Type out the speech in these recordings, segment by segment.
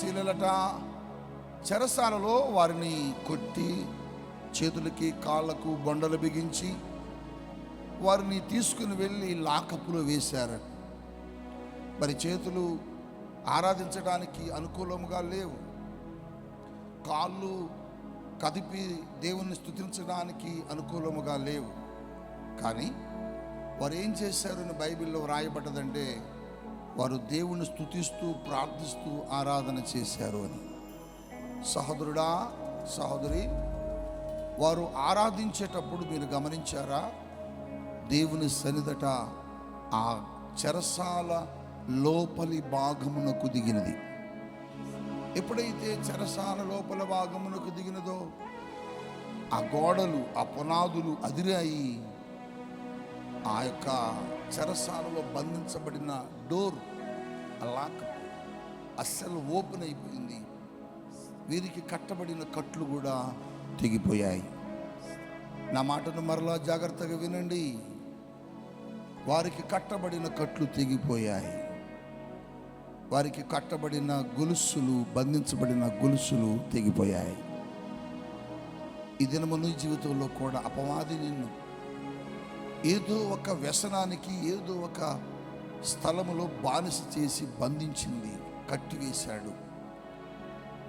శీలలట చెరసాలలో వారిని కొట్టి చేతులకి కాళ్ళకు బొండలు బిగించి వారిని తీసుకుని వెళ్ళి లాకపులో వేశారు మరి చేతులు ఆరాధించడానికి అనుకూలంగా లేవు. కాళ్ళు కదిపి దేవుణ్ణి స్థుతించడానికి అనుకూలముగా లేవు. కానీ వారు ఏం చేశారని బైబిల్లో వ్రాయబడ్డదంటే వారు దేవుణ్ణి స్తుతిస్తూ ప్రార్థిస్తూ ఆరాధన చేశారు అని. సహోదరుడా సహోదరి వారు ఆరాధించేటప్పుడు మీరు గమనించారా? దేవుని సన్నిధట ఆ చెరసాల లోపలి భాగమునకు దిగినది. ఎప్పుడైతే చెరసాల లోపల భాగమునకు దిగినదో ఆ గోడలు ఆ పునాదులు అదిరాయి. ఆ యొక్క చెరసాలలో బంధించబడిన డోర్ లాక్ అస్సలు ఓపెన్ అయిపోయింది. వీరికి కట్టబడిన కట్లు కూడా తెగిపోయాయి. నా మాటను మరలా జాగ్రత్తగా వినండి. వారికి కట్టబడిన కట్లు తెగిపోయాయి. వారికి కట్టబడిన గొలుసులు బంధించబడిన గొలుసులు తెగిపోయాయి. ఈ దినము నీ జీవితంలో కూడా అపవాది నిన్ను ఏదో ఒక వ్యసనానికి ఏదో ఒక స్థలములో బానిస చేసి బంధించింది కట్టివేశాడు.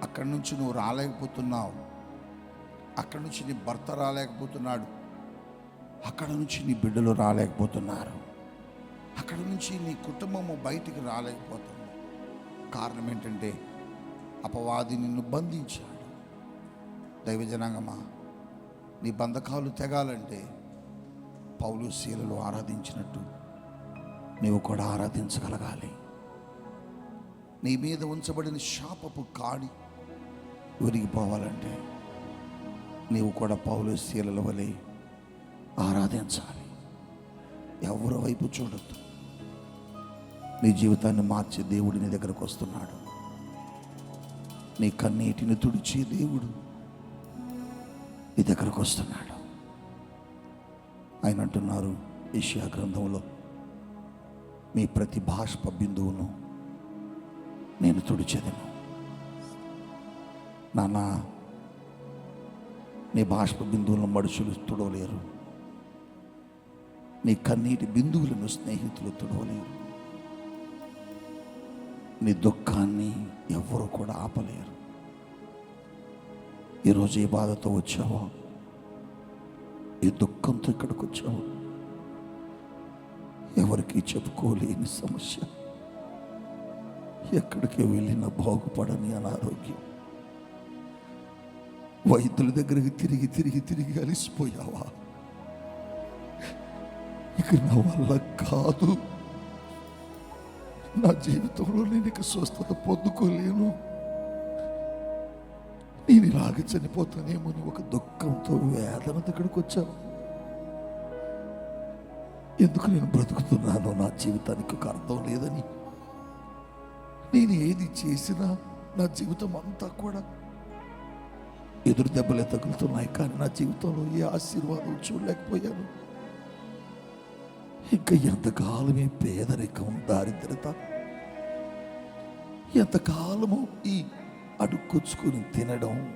అక్కడి నుంచి నువ్వు రాలేకపోతున్నావు. అక్కడి నుంచి నీ భర్త రాలేకపోతున్నాడు. అక్కడ నుంచి నీ బిడ్డలు రాలేకపోతున్నారు. అక్కడ నుంచి నీ కుటుంబము బయటికి రాలేకపోతుంది. కారణం ఏంటంటే అపవాది నిన్ను బంధించాడు. దైవజనాంగమా నీ బంధకాలు తెగాలంటే పౌలు శీలలు ఆరాధించినట్టు నీవు కూడా ఆరాధించగలగాలి. నీ మీద ఉంచబడిన శాపపు కాడి ఉరిగిపోవాలంటే నీవు కూడా పౌలు శీలల వలె ఆరాధించాలి. ఎవరి వైపు చూడొద్దు. నీ జీవితాన్ని మార్చి దేవుడి నీ దగ్గరకు వస్తున్నాడు. నీ కన్నీటిని తుడిచే దేవుడు నీ దగ్గరకు వస్తున్నాడు. ఆయన అంటున్నారు ఏషియా గ్రంథంలో మీ ప్రతి బాష్ప బిందువును నేను తుడిచేదను. నాన్న నీ బాష్ప బిందువులను మనుషులు తుడవలేరు. నీ కన్నీటి బిందువులను స్నేహితులు తుడవలేరు. నీ దుఃఖాన్ని ఎవరు కూడా ఆపలేరు. ఈరోజు ఏ బాధతో వచ్చావో ఈ దుఃఖంతో ఇక్కడికి వచ్చావు ఎవరికి చెప్పుకోలేని సమస్య. ఎక్కడికి వెళ్ళినా బాగుపడని అనారోగ్యం. వైద్యుల దగ్గరికి తిరిగి తిరిగి తిరిగి అలిసిపోయావా? ఇక నా వల్ల కాదు. నా జీవితంలో నేను ఇక స్వస్థత పొందుకోలేను. నేను ఇలాగ చనిపోతానేమో అని ఒక దుఃఖంతో వేదన దగ్గరికి వచ్చావు ఎందుకు నేను బ్రతుకుతున్నానో నా జీవితానికి ఒక అర్థం లేదని. నేను ఏది చేసినా నా జీవితం అంతా కూడా ఎదురు దెబ్బలే తగులుతున్నాయి కానీ నా జీవితంలో ఏ ఆశీర్వాదం చూడలేకపోయాను. ఇంకా ఎంతకాలం ఈ పేదరికం దారిద్రత ఎంతకాలము ఈ అడుక్కొచ్చుకుని తినడం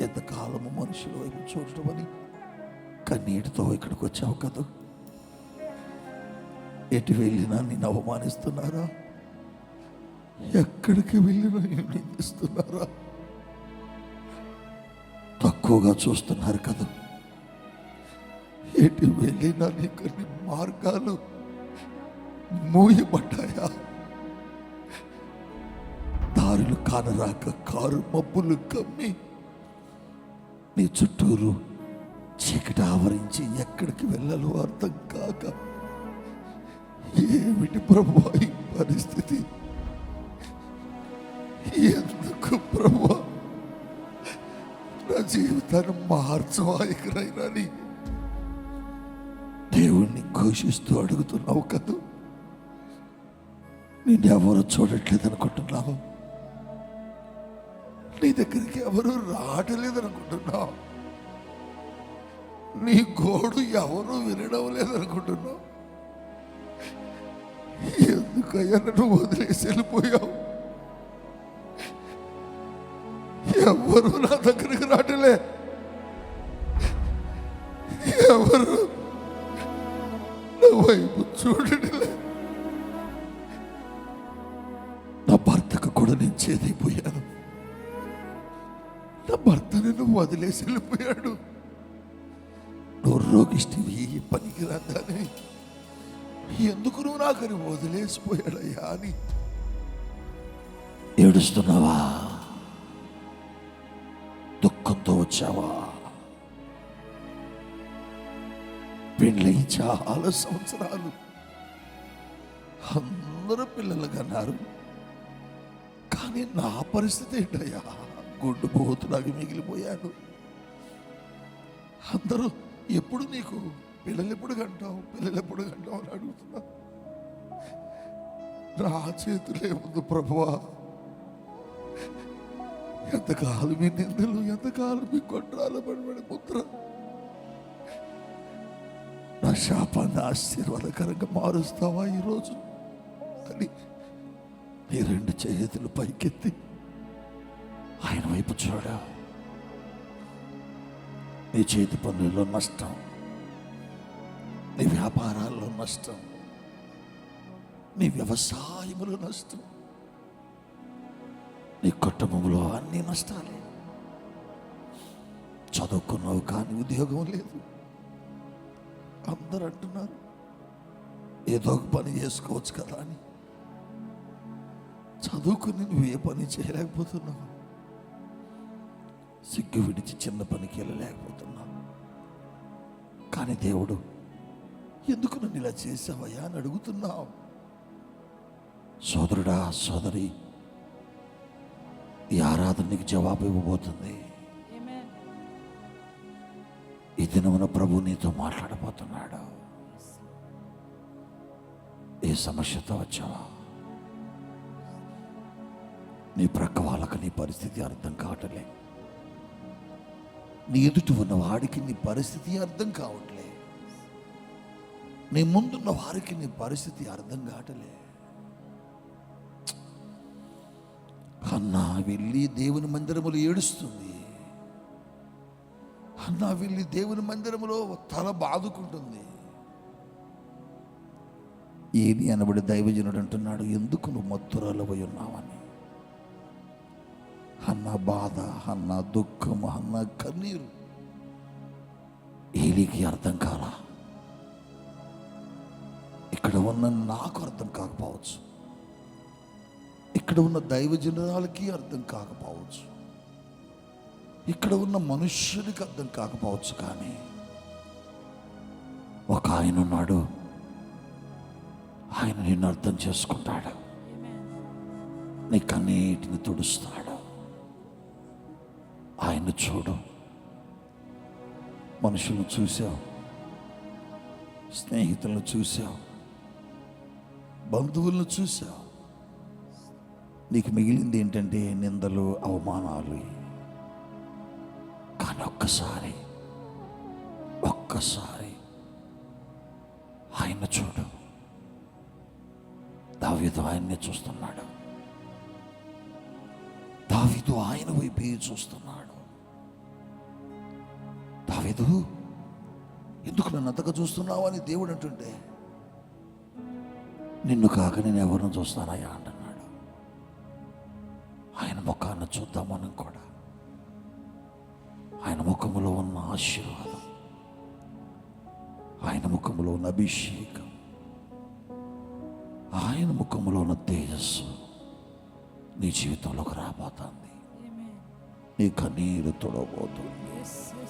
ఎంతకాలము మనుషుల వైపు చూడటం అని కన్నీటితో ఇక్కడికి వచ్చావు కదా? ఎటు వెళ్ళినా నేను అవమానిస్తున్నారా? ఎక్కడికి వెళ్ళినా నిన్ను నిందిస్తున్నారా తక్కువగా చూస్తున్నారు కదా. ఎటు వెళ్ళినా నీ కొన్ని మార్గాలు మూయబడ్డాయా? దారులు కానరాక కారు మబ్బులు కమ్మి నీ చుట్టూరు చీకటి ఆవరించి ఎక్కడికి వెళ్ళాలో అర్థం కాక ఏమిటి ప్రభు ఈ పరిస్థితి? ఎందుకు ప్రభు? నా జీవితాన్ని మార్చవా దేవుణ్ణి ఘోషిస్తూ అడుగుతున్నావు కదూ. నేను ఎవరు చూడట్లేదు అనుకుంటున్నావు నీ దగ్గరికి ఎవరు రావట్లేదు అనుకుంటున్నావు నీ గోడు ఎవరు వినడం లేదనుకుంటున్నావు. ఎందుకయ్యా నన్ను వదిలేసి వెళ్ళిపోయావు ఎవరు నా దగ్గరికి రాటలే ఎవరు నా వైపు చూడటలే నా భర్తకు కూడా నేను చేదైపోయాను నా భర్త నేను వదిలేసి వెళ్ళిపోయాడు నువ్వు రోగిష్టివి పనికి రాదని ఎందుకు నువ్వు నాకని వదిలేసిపోయాడయ్యా అని. ఏడుస్తున్నావా? దుఃఖంతో వచ్చావా? పెళ్ళై చాలా సంవత్సరాలు. అందరూ పిల్లలు కన్నారు. కానీ నా పరిస్థితి ఏంటయ్యా? గుడ్డు పోతులాగా మిగిలిపోయాను. అందరూ ఎప్పుడు నీకు పిల్లలు ఎప్పుడు కంటావు? పిల్లలు ఎప్పుడు కంటావు అని అడుగుతున్నా. నా చేతులే ఉంది ప్రభువా. ఎంతకాలం మీ నిందలు ఎంతకాలం మీ కొట్రాలు పడిపడి ముద్ర. నా శాపాన్ని ఆశీర్వాదకరంగా మారుస్తావా ఈరోజు? అని నీ రెండు చేతులు పైకెత్తి ఆయన వైపు చూడ. నీ చేతి పనుల్లో నష్టం. వ్యాపారాల్లో నష్టం నీ వ్యవసాయములో నష్టం నీ కుటుంబంలో అన్ని నష్టాలే. చదువుకున్నావు కానీ ఉద్యోగం లేదు. అందరు అంటున్నారు ఏదో ఒక పని చేసుకోవచ్చు కదా అని. చదువుకుని నువ్వు ఏ పని చేయలేకపోతున్నావు? సిగ్గు విడిచి చిన్న పనికి వెళ్ళలేకపోతున్నావు. కానీ దేవుడు ఎందుకు నన్ను ఇలా చేసావయ్యా అని అడుగుతున్నావు? సోదరుడా సోదరి ఈ ఆరాధన నీకు జవాబు ఇవ్వబోతుంది. ఈ దినమున ప్రభు నీతో మాట్లాడబోతున్నాడు. ఏ సమస్యతో వచ్చావా? నీ ప్రక్క వాళ్ళకి నీ పరిస్థితి అర్థం కావట్లే. నీ ఎదుటి ఉన్న వాడికి నీ పరిస్థితి అర్థం కావట్లే. నీ ముందున్న వారికి నీ పరిస్థితి అర్థం కావటలే. అన్నా వెళ్ళి దేవుని మందిరములు ఏడుస్తుంది. అన్నా వెళ్ళి దేవుని మందిరములో తల బాదుకుంటుంది. ఏది అనబడి దైవజనుడు అంటున్నాడు ఎందుకు నువ్వు మత్తురాలవై ఉన్నావని? అన్న బాధ అన్న దుఃఖం అన్న కన్నీరు. ఏలికి అర్థం కాలా? ఇక్కడ ఉన్న నాకు అర్థం కాకపోవచ్చు. ఇక్కడ ఉన్న దైవజనురాలకి అర్థం కాకపోవచ్చు. ఇక్కడ ఉన్న మనుష్యునికి అర్థం కాకపోవచ్చు కానీ ఒక ఆయన ఉన్నాడు. ఆయన నిన్ను అర్థం చేసుకుంటాడు. నీకు అన్నిటిని కన్నీటిని తుడుస్తాడు. ఆయన చూడు. మనుషులను చూసావు. స్నేహితులను చూసావు. బంధువులను చూసావు నీకు మిగిలింది ఏంటంటే నిందలు అవమానాలు. కానీ ఒక్కసారి ఒక్కసారి ఆయన చూడు. దావీదు ఆయన్నే చూస్తున్నాడు. దావీదు ఆయన వైపే చూస్తున్నాడు. దావీదు ఎందుకు నన్ను అంతగా చూస్తున్నావు అని దేవుడు అంటుంటే నిన్ను కాక నేను ఎవరిని చూస్తానయ్యా అంటున్నాడు. ఆయన ముఖాన్ని చూద్దాం మనం కూడా. ఆయన ముఖములో ఉన్న ఆశీర్వాదం. ఆయన ముఖములో ఉన్న అభిషేకం. ఆయన ముఖములో ఉన్న తేజస్సు నీ జీవితంలోకి రాబోతుంది. నీ కన్నీరు తొడబోతుంది.